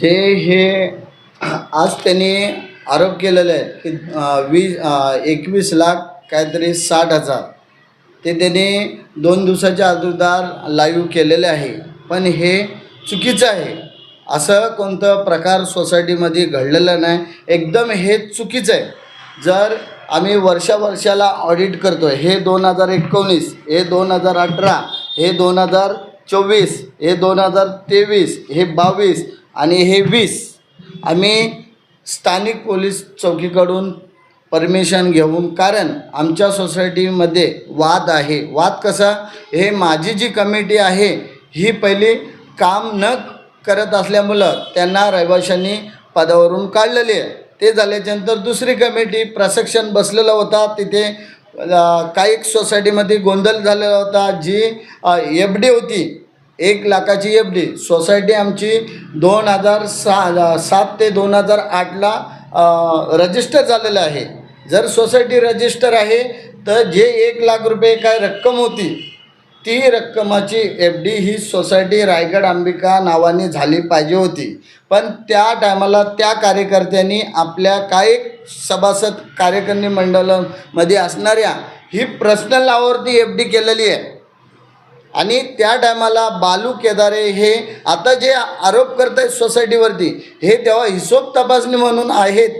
जे हे आज त्यांनी आरोप केलेले आहेत की वीस एकवीस लाख काहीतरी साठ हजार. ते त्यांनी दोन दिवसाच्या अगोदर लाईव्ह केलेले आहे. पण हे चुकीचं आहे. असं कोणतं प्रकार सोसायटीमध्ये घडलेलं नाही. एकदम हे चुकीचं आहे. जर आम्ही वर्षावर्षाला ऑडिट करतो आहे हे दोन हजार एकोणीस हे दोन हजार अठरा हे दोन हजार चोवीस हे दोन हजार तेवीस हे बावीस आणि हे वीस आम्ही स्थानिक पोलीस चौकीकडून परमिशन घेऊन कारण आमच्या सोसायटीमध्ये वाद आहे. वाद कसा? हे माझी जी कमिटी आहे ही पहिली काम न करत असल्यामुळं त्यांना रहिवाशांनी पदावरून काढलेली आहे. ते झाल्याच्यानंतर दुसरी कमिटी प्रशिक्षण बसलेला होता. तिथे काही सोसायटीमध्ये गोंधळ झालेला होता. जी एफ डी होती एक लाखाची एफ डी सोसायटी आमची दोन हजार सहा सात ते दोन हजार आठला रजिस्टर झालेलं आहे. जर सोसायटी रजिस्टर आहे तर जे एक लाख रुपये काय रक्कम होती ती रक्कमाची एफ डी ही सोसायटी रायगड अंबिका नावाने झाली पाहिजे होती. पण त्या टायमाला त्या कार्यकर्त्यांनी आपल्या काही सभासद कार्यकारिणी मंडळामध्ये असणाऱ्या ही पर्सनल लावावरती एफ डी केलेली आहे. आणि त्या टायमाला बालू केदारे हे आता जे आरोप करत आहेत सोसायटीवरती हे तेव्हा हिशोब तपासणी म्हणून आहेत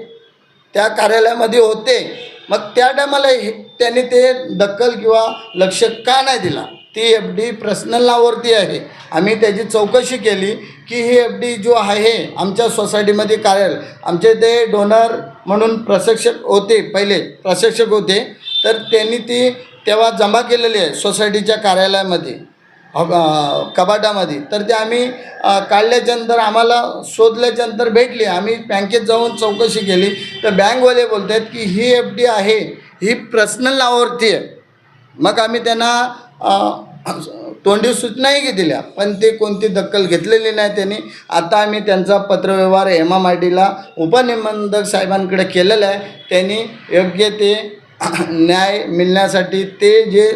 त्या कार्यालयामध्ये होते. मग त्या टायमाला हे त्यांनी ते दखल किंवा लक्ष का नाही दिला? ती एफ डी पर्सनल नावावरती आहे. आम्ही त्याची चौकशी केली की ही एफ डी जो आहे आमच्या सोसायटीमध्ये कार्यालय आमचे ते डोनर म्हणून प्रशिक्षक होते पहिले प्रशिक्षक होते तर त्यांनी ती तेव्हा जमा केलेली आहे सोसायटीच्या कार्यालयामध्ये कबाटामध्ये. तर ते आम्ही काढल्याच्यानंतर आम्हाला शोधल्याच्यानंतर भेटली. आम्ही बँकेत जाऊन चौकशी केली. तर बँकवाले बोलत आहेत की ही एफ डी आहे ही पर्सनल नावावरती आहे. मग आम्ही त्यांना तोंडी सूचनाही दिल्या. पण ते कोणती दखल घेतलेली नाही त्यांनी. आता आम्ही त्यांचा पत्रव्यवहार एम एम आय डीला उपनिबंधक साहेबांकडे केलेला आहे. त्यांनी योग्य ते न्याय मिळण्यासाठी ते जे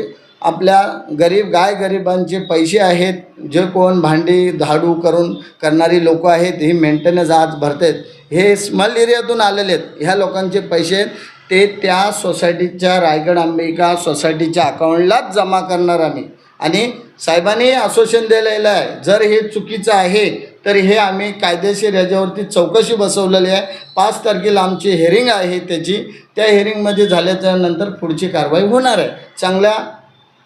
आपल्या गरीब गाय गरिबांचे पैसे आहेत जे कोण भांडी झाडू करून करणारी लोक आहेत ही मेंटेनन्स आज भरतात. हे स्मॉल एरियातून आलेले आहेत. ह्या लोकांचे पैसे ते त्या सोसायटीच्या रायगड अंबिका सोसायटीच्या अकाउंटलाच जमा करणार आम्ही. आणि साहेबांनी आश्वासन दिलेलं आहे जर हे चुकीचं आहे तर हे आम्ही कायदेशीर याच्यावरती चौकशी बसवलेली आहे. पाच तारखेला आमची हेअरिंग आहे त्याची. त्या हेअरिंगमध्ये झाल्याच्यानंतर पुढची कारवाई होणार आहे. चांगल्या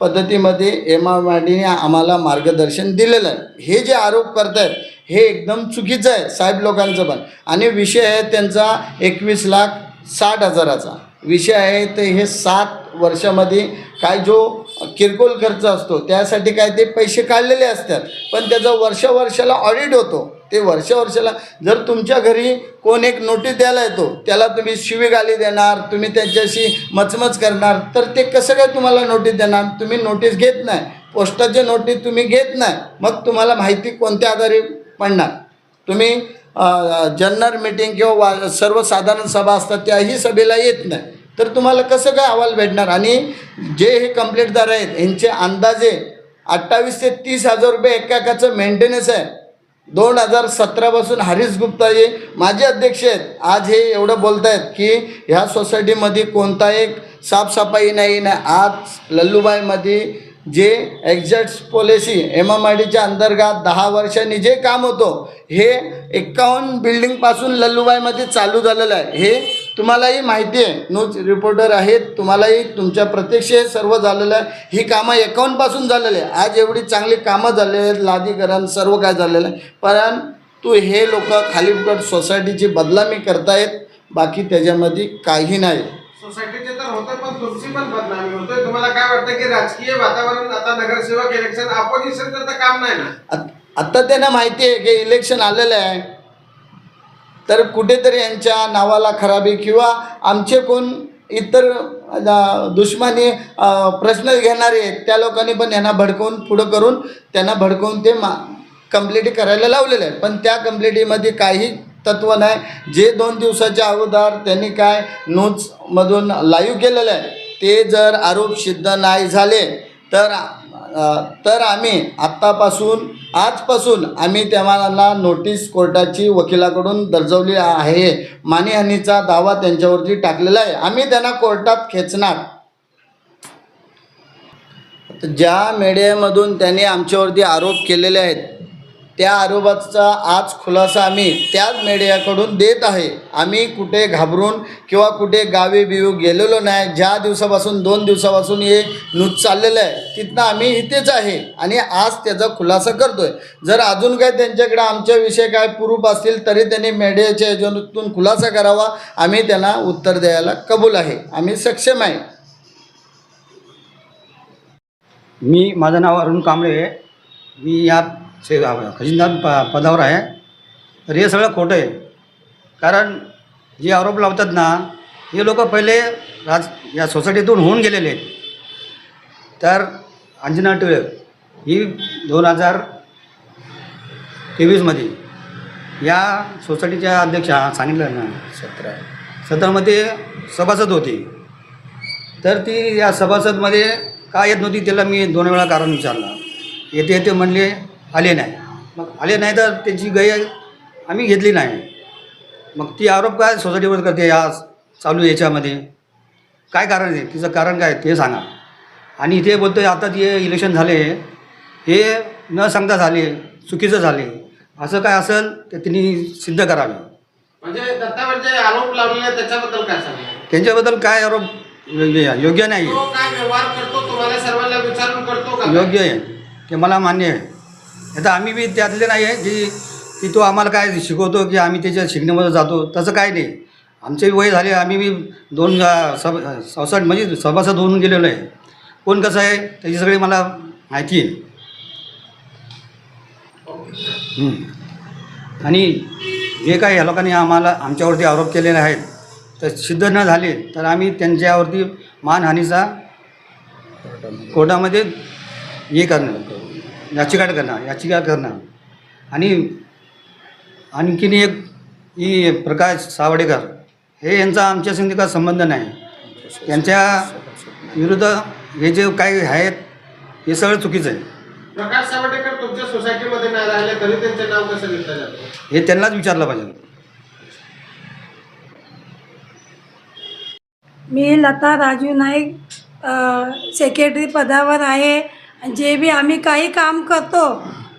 पद्धतीमध्ये एम आर माडीने आम्हाला मार्गदर्शन दिलेलं आहे. हे जे आरोप करतायत हे एकदम चुकीचं आहे साहेब लोकांचं पण. आणि विषय आहे त्यांचा एकवीस लाख साठ हजाराचा. विषय आहे ते हे सात वर्षामध्ये काय जो किरकोळ खर्च असतो. त्यासाठी काय ते पैसे काढलेले असतात. पण त्याचा वर्षावर्षाला ऑडिट होतो. ते वर्षावर्षाला जर तुमच्या घरी कोण एक नोटीस द्यायला येतो त्याला तुम्ही शिवीगाली देणार तुम्ही त्याच्याशी मचमच करणार तर ते कसं काय तुम्हाला नोटीस देणार? तुम्ही नोटीस घेत नाही. पोस्टाचे नोटीस तुम्ही घेत नाही. मग तुम्हाला माहिती कोणत्या आधारे पडणार? तुम्ही जनरल मीटिंग किंवा वा सर्वसाधारण सभा असतात त्याही सभेला येत नाही. तर तुम्हाला कसं काय अहवाल भेटणार? आणि जे हे कंप्लेंटदार आहेत यांचे अंदाजे अठ्ठावीस ते तीस हजार रुपये एकाकाचं मेंटेनन्स आहे. दोन हजार सतरापासून हरीश गुप्ता जे माझे अध्यक्ष आहेत. आज हे एवढं बोलत आहेत की ह्या सोसायटीमध्ये कोणता एक साफसफाई नाही ना आज लल्लूबाईमध्ये जे exact policy M M I डीच्या अंतर्गत दहा वर्षांनी जे काम होतं हे एक्कावन्न बिल्डिंगपासून लल्लूबाईमध्ये चालू झालेलं आहे. हे तुम्हालाही माहिती आहे न्यूज रिपोर्टर आहेत तुम्हालाही तुमच्या प्रत्यक्ष सर्व झालेलं आहे. ही कामं एकावन्नपासून झालेली आहे. आज एवढी चांगली कामं झालेली आहेत लादीकरण सर्व काय झालेलं आहे. परंतु हे लोक खालीपकट सोसायटीची बदलामी करतायत बाकी त्याच्यामध्ये काही नाही. सोसायटीचे तर होतं पण तुमची पण बदनामी होतोय. तुम्हाला काय वाटतं की राजकीय वातावरण आता नगरसेवक इलेक्शन अपोजिशनचं तर काम नाही ना? आत- आत्ता त्यांना माहिती आहे की इलेक्शन आलेलं आहे. तर कुठेतरी यांच्या नावाला खराबी किंवा आमचे कोण इतर दुश्मनी प्रश्न घेणारे आहेत त्या लोकांनी पण यांना भडकवून पुढं करून त्यांना भडकवून ते मा कंप्लिटी करायला लावलेलं आहे पण त्या कंप्लिटीमध्ये काही तत्व नाही. जे दोन दिवसाच्या अगोदर त्यांनी काय न्यूजमधून लाईव्ह केलेलं आहे ते जर आरोप सिद्ध नाही झाले तर तर आम्ही आत्तापासून आजपासून आम्ही त्यांना नोटीस कोर्टाची वकिलाकडून दर्जवली आहे. मानहानीचा दावा त्यांच्यावरती टाकलेला आहे. आम्ही त्यांना कोर्टात खेचणार. ज्या मीडियामधून त्यांनी आमच्यावरती आरोप केलेले आहेत त्या आरोपाचा आज खुलासा आम्ही त्याच मीडियाकडून देत आहे. आम्ही कुठे घाबरून किंवा कुठे गावी बिऊ गेलेलो नाही ज्या दिवसापासून दोन दिवसापासून हे न्यूज चाललेलं आहे तिथनं आम्ही इथेच आहे आणि आज त्याचा खुलासा करतो आहे जर अजून काय त्यांच्याकडे आमच्याविषयी काय प्रूफ असतील तरी त्यांनी मीडियाच्या याच्यातून खुलासा करावा. आम्ही त्यांना उत्तर द्यायला कबूल आहे. आम्ही सक्षम आहे. मी माझं नाव अरुण कांबळे आहे. मी या से खजिनदार प पदावर आहे. तर हे सगळं खोटं आहे. कारण जे आरोप लावतात ना हे लोक पहिले राज या सोसायटीतून होऊन गेलेले आहेत. तर अंजना टिळक ही दोन हजार तेवीसमध्ये या सोसायटीच्या अध्यक्षा सांगितलं ना सतरा सतरामध्ये सभासद होती. तर ती या सभासदमध्ये का येत नव्हती त्याला मी दोन वेळा कारण विचारलं. येते येते म्हणले आले नाही. मग? आले नाही तर त्यांची गय आम्ही घेतली नाही. मग ती आरोप काय सोसायटीवर करते या चालू याच्यामध्ये? काय कारण आहे? तिचं कारण काय ते सांगा. आणि इथे बोलतोय आता ते इलेक्शन झाले हे न सांगता झाले चुकीचं झाले. असं काय असेल तर त्यांनी सिद्ध करावे. म्हणजे दत्तावर जे आरोप लावलेले त्याच्याबद्दल काय सांगा? त्यांच्याबद्दल काय आरोप योग्य योग्य नाही. आहे तो काय व्यवहार करतो? तुम्हाला सर्वांना विचारून करतो का? योग्य आहे. ते मला मान्य आहे. आता आम्ही बी त्यातले नाही आहे की की तो आम्हाला काय शिकवतो की आम्ही त्याच्या शिकण्यामध्ये जातो तसं काय नाही. आमचे वय झाले आम्ही बी दोन अ, सब म्हणजे सभासद होऊन गेलेलो आहे. कोण कसं आहे त्याची सगळी मला माहिती आहे. आणि जे काही या लोकांनी आम्हाला आमच्यावरती आरोप केलेले आहेत तर सिद्ध न झाले तर आम्ही त्यांच्यावरती मानहानीचा कोर्टामध्ये हे करणार. याचिका करणार याचिका करणार आणि आणखीन एक ही प्रकाश सावडेकर हे यांचा आमच्या संधी का संबंध नाही. त्यांच्या विरुद्ध हे जे काही आहेत हे सगळं चुकीचं आहे. प्रकाश सावटेकर तुमच्या सोसायटीमध्ये नाही राहिले तरी त्यांचे नाव कसं घेतलं जातं? हे त्यांनाच विचारलं पाहिजे. मी लता राजू नाईक सेक्रेटरी पदावर आहे. जे बी आम्ही काही काम करतो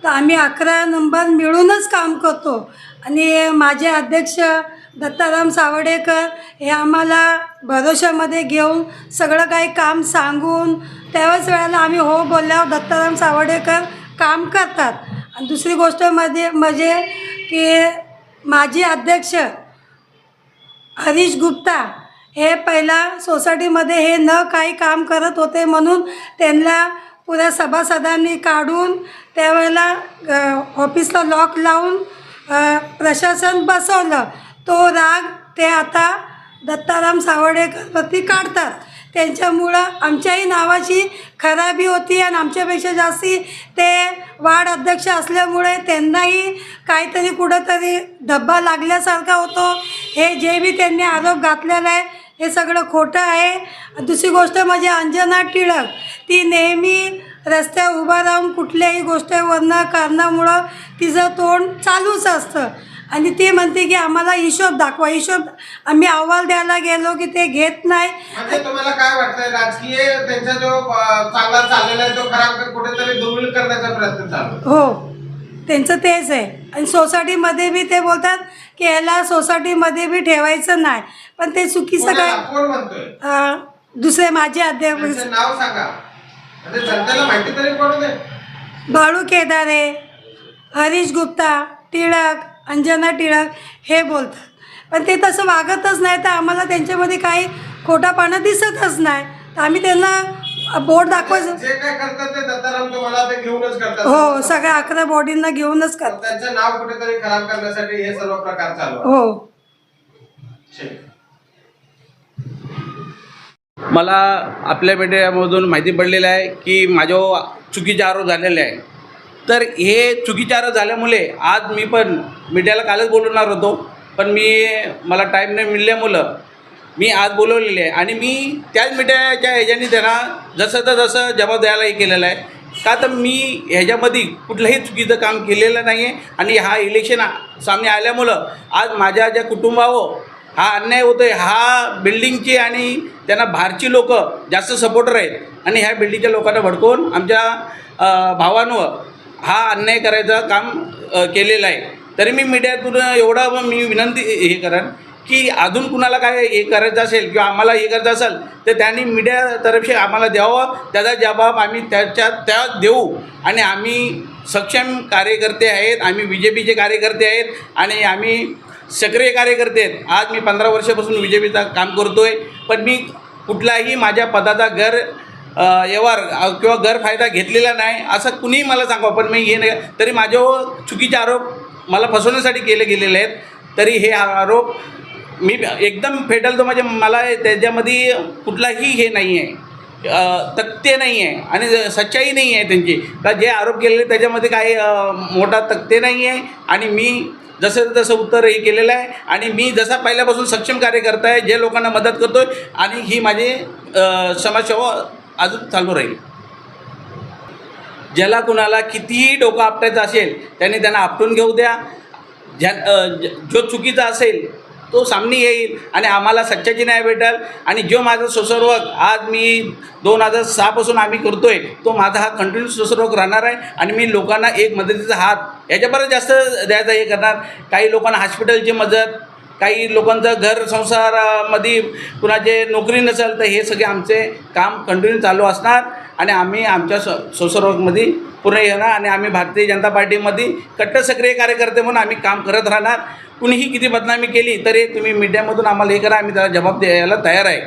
तर आम्ही अकरा नंबर मिळूनच काम करतो. आणि माझे अध्यक्ष दत्ताराम सावडेकर हे आम्हाला भरोशामध्ये घेऊन सगळं काही काम सांगून त्यावेळेस वेळेला आम्ही हो बोलल्यावर दत्ताराम सावडेकर काम करतात. आणि दुसरी गोष्टमध्ये म्हणजे की माजी अध्यक्ष हरीश गुप्ता हे पहिला सोसायटीमध्ये हे न काही काम करत होते म्हणून त्यांना पुऱ्या सभासदांनी काढून त्यावेळेला ऑफिसला लॉक लावून प्रशासन बसवलं. तो राग ते आता दत्ताराम सावडेकरवरती काढतात. त्यांच्यामुळं आमच्याही नावाची खराबी होती आणि आमच्यापेक्षा जास्ती ते वार्ड अध्यक्ष असल्यामुळे त्यांनाही काहीतरी कुठंतरी धब्बा लागल्यासारखा होतो. हे जे बी त्यांनी आरोप घातलेला आहे हे सगळं खोटं आहे. दुसरी गोष्ट म्हणजे अंजना टिळक ती नेहमी रस्त्यावर उभा राहून कुठल्याही गोष्टीवरनं कारणामुळं तिचं तोंड चालूच असतं. आणि ती म्हणते की आम्हाला हिशोब दाखवा. हिशोब आम्ही अहवाल द्यायला गेलो की ते घेत नाही. म्हणजे तुम्हाला काय वाटतंय? राजकीय त्यांचा जो चांगला चाललेला आहे तो खराब कुठेतरी दुर्मिळ करण्याचा प्रयत्न चालू. हो. त्यांचं तेच आहे. आणि सोसायटीमध्ये बी ते बोलतात की ह्याला सोसायटीमध्ये बी ठेवायचं नाही. पण ते चुकीचं कोणाला? काय कोण म्हणतोय? अं, दुसरे माझे अध्यक्ष त्यांचं नाव सांगा. म्हणजे जनतेला माहिती तरी पडू दे बाळू केदारे हरीश गुप्ता टिळक अंजना टिळक हे बोलतात. पण ते तसं वागतच नाही तर आम्हाला त्यांच्यामध्ये काही खोटापणा दिसतच नाही. तर आम्ही त्यांना बोर्ड दाखवायचं जे काय करतात ते दत्ताराम तुम्हाला ते घेऊनच करतात. हो सगळ्या अकरा बॉडींना घेऊनच करतात. त्यांचं नाव कुठेतरी खराब करण्यासाठी हे सर्व प्रकार चालू आहे. हो. ठीक. मला आपल्या मीडियामधून माहिती पडलेलं आहे की माझ्यावर चुकीचे आरोप झालेले आहे. तर हे चुकीचे आरोप झाल्यामुळे आज मी पण मीडियाला कालच बोलवणार होतो. पण मी मला टाईम नाही मिळल्यामुळं मी आज बोलवलेले आहे. आणि मी त्याच मीडियाच्या ह्याच्यानी त्यांना जसं तर जसं जबाब द्यायला हे केलेलं आहे. का तर मी ह्याच्यामध्ये कुठलंही चुकीचं काम केलेलं नाही आहे आणि हा इलेक्शन सामने आल्यामुळं आज माझ्या ज्या कुटुंबावर हा अन्याय होतो आहे हा बिल्डिंगची आणि त्यांना बाहेरची लोक जास्त सपोर्टर आहेत. आणि ह्या बिल्डिंगच्या लोकांना भडकवून आमच्या भावांवर हा अन्याय करायचं काम केलेलं आहे. तरी मी मीडियातून एवढा मी विनंती हे करेन की अजून कुणाला काय हे करायचं असेल किंवा आम्हाला हे करायचं असेल तर त्यांनी मीडियातर्फे आम्हाला द्यावं. त्याचा जबाब आम्ही त्याच्या त्या देऊ. आणि आम्ही सक्षम कार्यकर्ते आहेत. आम्ही बी जे पीचे कार्यकर्ते आहेत. आणि आम्ही सक्रिय कार्यकर्ते आहेत. आज मी पंधरा वर्षापासून बीजेपीचा काम करतो आहे पण मी कुठलाही माझ्या पदाचा घर व्यवहार किंवा गैरफायदा घेतलेला नाही असं कुणीही मला सांगावं पण मी हे नाही तरी माझ्यावर चुकीचे आरोप मला फसवण्यासाठी केले गेलेले आहेत. तरी हे आरोप मी एकदम फेटलतो म्हणजे मला त्याच्यामध्ये कुठलाही हे नाही आहे. तक्ते नाही आहे आणि सच्चाई नाही आहे त्यांची. का जे आरोप केलेले त्याच्यामध्ये काही मोठा तक्ते नाही आहे आणि मी जसं तसं उत्तरही केलेलं आहे. आणि मी जसा पहिल्यापासून सक्षम कार्यकर्ता आहे जे लोकांना मदत करतो आहे आणि ही माझी समाजसेवा अजून चालू राहील. ज्याला कुणाला कितीही डोकं आपटायचं असेल त्याने त्यांना आपटून घेऊ द्या. ज्या ज- जो चुकीचा असेल तो सामने येईल आणि आम्हाला सच्चाची न्याय भेटेल. आणि जो माझा सोसर्वक आज मी दोन हजार सहापासून आम्ही करतो आहे तो माझा हा कंटिन्यू सोसर्वक राहणार आहे आणि मी लोकांना एक मदतीचा हात याच्याबरोबर जास्त द्यायचा हे करणार. काही लोकांना हॉस्पिटलची मदत काही लोकांचं घर संसारामध्ये कुणाचे नोकरी नसेल तर हे सगळे आमचे काम कंटिन्यू चालू असणार आणि आम्ही आमच्या स वर्कमध्ये पूर्ण येणार आणि आम्ही भारतीय जनता पार्टीमध्ये कट्टर सक्रिय कार्यकर्ते म्हणून आम्ही काम करत राहणार. कुणीही किती बदनामी केली तरी तुम्ही मीडियामधून आम्हाला हे करा आम्ही त्याला जबाब द्यायला तयार आहे.